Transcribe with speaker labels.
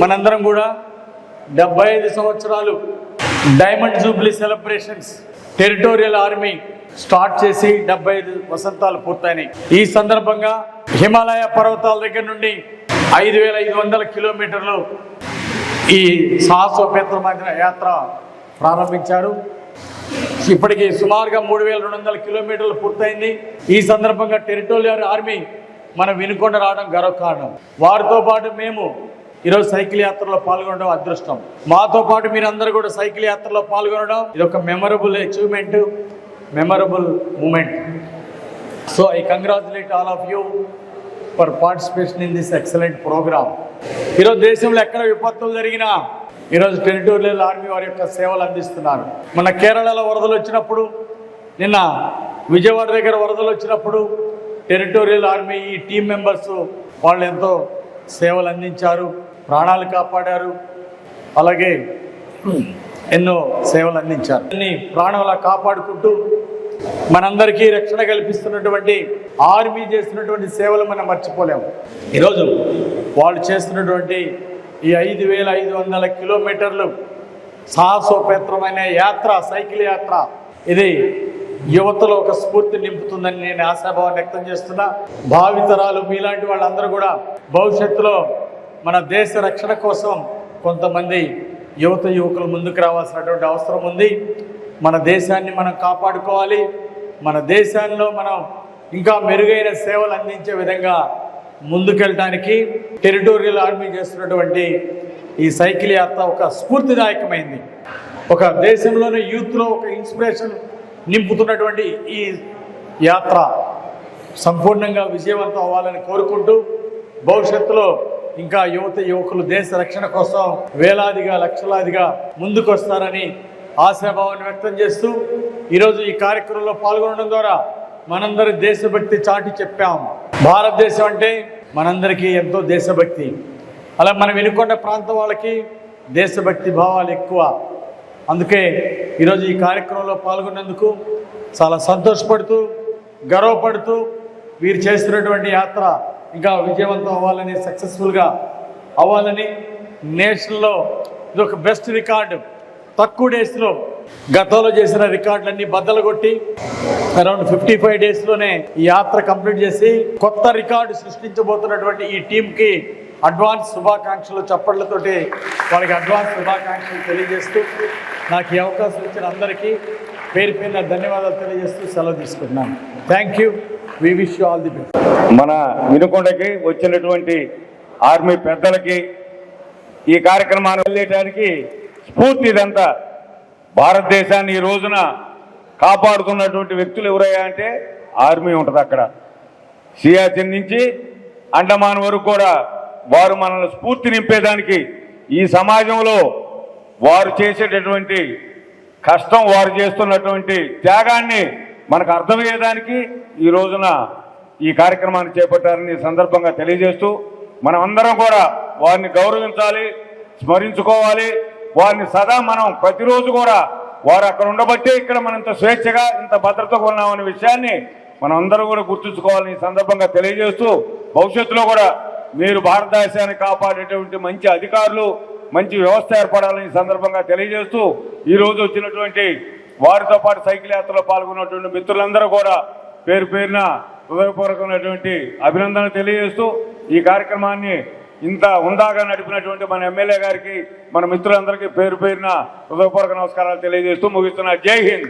Speaker 1: మనందరం కూడా డెబ్బై ఐదు సంవత్సరాలు diamond jubilee celebrations territorial army start చేసి డెబ్బై ఐదు వసంతాలు పూర్తయినాయి. ఈ సందర్భంగా హిమాలయ పర్వతాల దగ్గర నుండి ఐదు వేల ఐదు వందల కిలోమీటర్లు ఈ సాహసోపేతమైన యాత్ర ప్రారంభించారు. ఇప్పటికి సుమారుగా మూడు వేల రెండు వందల కిలోమీటర్లు పూర్తయింది. ఈ సందర్భంగా టెరిటోరియల్ ఆర్మీ మనం వినుకొండ రావడం గర్వకారణం. వారితో పాటు మేము ఈరోజు సైకిల్ యాత్రలో పాల్గొనడం అదృష్టం. మాతో పాటు మీరందరూ కూడా సైకిల్ యాత్రలో పాల్గొనడం ఇది ఒక memorable achievement memorable moment. So I congratulate all of you for participation in this excellent programme. ఈరోజు దేశంలో ఎక్కడ విపత్తులు జరిగినా ఈరోజు టెరిటోరియల్ ఆర్మీ వారి యొక్క సేవలు అందిస్తున్నారు. మన కేరళలో వరదలు వచ్చినప్పుడు నిన్న విజయవాడ దగ్గర వరదలు వచ్చినప్పుడు టెరిటోరియల్ ఆర్మీ ఈ టీం మెంబర్స్ వాళ్ళు ఎంతో సేవలు అందించారు ప్రాణాలు కాపాడారు అలాగే ఎన్నో సేవలు అందించారు. అన్ని ప్రాణాల కాపాడుకుంటూ మనందరికీ రక్షణ కల్పిస్తున్నటువంటి ఆర్మీ చేస్తున్నటువంటి సేవలు మనం మర్చిపోలేము. ఈరోజు వాళ్ళు చేస్తున్నటువంటి ఈ ఐదు వేల ఐదు వందల కిలోమీటర్లు సాహసోపేత్రమైన యాత్ర సైకిల్ యాత్ర. ఇది యువతలో ఒక స్ఫూర్తి నింపుతుందని నేను ఆశాభావం వ్యక్తం చేస్తున్నా. భావితరాలు మీలాంటి వాళ్ళందరూ కూడా భవిష్యత్తులో మన దేశ రక్షణ కోసం కొంతమంది యువత యువకులు ముందుకు రావాల్సినటువంటి అవసరం ఉంది. మన దేశాన్ని మనం కాపాడుకోవాలి. మన దేశాల్లో మనం ఇంకా మెరుగైన సేవలు అందించే విధంగా ముందుకెళ్ళడానికి టెరిటోరియల్ ఆర్మీ చేస్తున్నటువంటి ఈ సైకిల్ యాత్ర ఒక స్ఫూర్తిదాయకమైంది. ఒక దేశంలోని యూత్లో ఒక ఇన్స్పిరేషన్ నింపుతున్నటువంటి ఈ యాత్ర సంపూర్ణంగా విజయవంతం అవ్వాలని కోరుకుంటూ భవిష్యత్తులో ఇంకా యువత యువకులు దేశ రక్షణ కోసం వేలాదిగా లక్షలాదిగా ముందుకు వస్తారని ఆశాభావాన్ని వ్యక్తం చేస్తూ ఈరోజు ఈ కార్యక్రమంలో పాల్గొనడం ద్వారా మనందరి దేశభక్తి చాటి చెప్పాం. భారతదేశం అంటే మనందరికీ ఎంతో దేశభక్తి. అలా మనం వెనుకొండ ప్రాంతం వాళ్ళకి దేశభక్తి భావాలు ఎక్కువ. అందుకే ఈరోజు ఈ కార్యక్రమంలో పాల్గొన్నందుకు చాలా సంతోషపడుతూ గర్వపడుతూ వీరు చేస్తున్నటువంటి యాత్ర ఇంకా విజయవంతం అవ్వాలని సక్సెస్ఫుల్గా అవ్వాలని నేషనల్లో ఇది ఒక బెస్ట్ రికార్డు తక్కువ డేస్లో గతంలో చేసిన రికార్డులన్నీ బద్దలు కొట్టి అరౌండ్ ఫిఫ్టీ ఫైవ్ డేస్లోనే ఈ యాత్ర కంప్లీట్ చేసి కొత్త రికార్డు సృష్టించబోతున్నటువంటి ఈ టీంకి అడ్వాన్స్ శుభాకాంక్షలు చప్పట్లతోటి వాళ్ళకి అడ్వాన్స్ శుభాకాంక్షలు తెలియజేస్తూ నాకు ఈ అవకాశం ఇచ్చిన అందరికీ పేరు పేరున ధన్యవాదాలు తెలియజేస్తూ సెలవు తీసుకుంటున్నాను. Thank you we wish you all the best
Speaker 2: మన వినుకొండకి వచ్చినటువంటి ఆర్మీ పెద్దలకి ఈ కార్యక్రమాన్ని వెళ్ళేయడానికి స్ఫూర్తి ఇదంతా భారతదేశాన్ని ఈ రోజున కాపాడుతున్నటువంటి వ్యక్తులు ఎవరయ్యా అంటే ఆర్మీ ఉంటుంది అక్కడ. సియాచిన్ నుంచి అండమాన్ వరకు కూడా వారు మనల్ని స్ఫూర్తి నింపేదానికి ఈ సమాజంలో వారు చేసేటటువంటి కష్టం వారు చేస్తున్నటువంటి త్యాగాన్ని మనకు అర్థమయ్యేదానికి ఈ రోజున ఈ కార్యక్రమాన్ని చేపట్టారని సందర్భంగా తెలియజేస్తూ మనం అందరం కూడా వారిని గౌరవించాలి స్మరించుకోవాలి. వారిని సదా మనం ప్రతిరోజు కూడా వారు అక్కడ ఉండబట్టే ఇక్కడ మనం ఇంత స్వేచ్ఛగా ఇంత భద్రతగా ఉన్నామనే విషయాన్ని మనం అందరూ కూడా గుర్తుంచుకోవాలని సందర్భంగా తెలియజేస్తూ భవిష్యత్తులో కూడా మీరు భారతదేశాన్ని కాపాడేటువంటి మంచి అధికారులు మంచి వ్యవస్థ ఏర్పడాలని సందర్భంగా తెలియజేస్తూ ఈరోజు వచ్చినటువంటి వారితో పాటు సైకిల్ యాత్రలో పాల్గొన్నటువంటి మిత్రులందరూ కూడా పేరు పేరున హృదయపూర్వకమైనటువంటి అభినందనలు తెలియజేస్తూ ఈ కార్యక్రమాన్ని ఇంత ఉందాగా నడిపినటువంటి మన ఎమ్మెల్యే గారికి మన మిత్రులందరికీ పేరు పేరున హృదయపూర్వక నమస్కారాలు తెలియజేస్తూ ముగిస్తున్నా. జై హింద్!